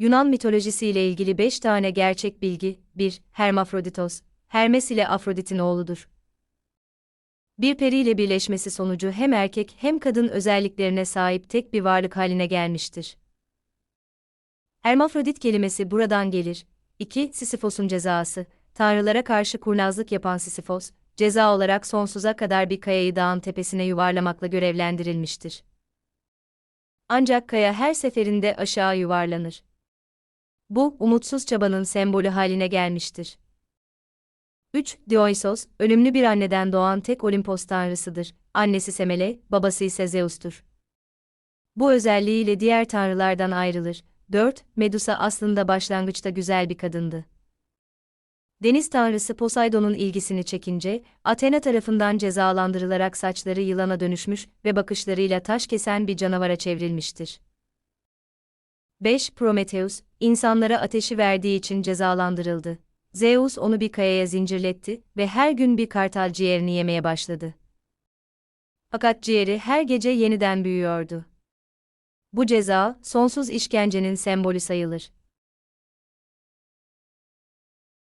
Yunan mitolojisiyle ilgili 5 tane gerçek bilgi. 1. Hermafroditos, Hermes ile Afrodit'in oğludur. Bir periyle birleşmesi sonucu hem erkek hem kadın özelliklerine sahip tek bir varlık haline gelmiştir. Hermafrodit kelimesi buradan gelir. 2. Sisyphos'un cezası. Tanrılara karşı kurnazlık yapan Sisyphos, ceza olarak sonsuza kadar bir kayayı dağın tepesine yuvarlamakla görevlendirilmiştir. Ancak kaya her seferinde aşağı yuvarlanır. Bu, umutsuz çabanın sembolü haline gelmiştir. 3. Dionysos, ölümlü bir anneden doğan tek Olimpos tanrısıdır. Annesi Semele, babası ise Zeus'tur. Bu özelliğiyle diğer tanrılardan ayrılır. 4. Medusa aslında başlangıçta güzel bir kadındı. Deniz tanrısı Poseidon'un ilgisini çekince, Athena tarafından cezalandırılarak saçları yılana dönüşmüş ve bakışlarıyla taş kesen bir canavara çevrilmiştir. 5. Prometheus, insanlara ateşi verdiği için cezalandırıldı. Zeus onu bir kayaya zincirletti ve her gün bir kartal ciğerini yemeye başladı. Fakat ciğeri her gece yeniden büyüyordu. Bu ceza, sonsuz işkencenin sembolü sayılır.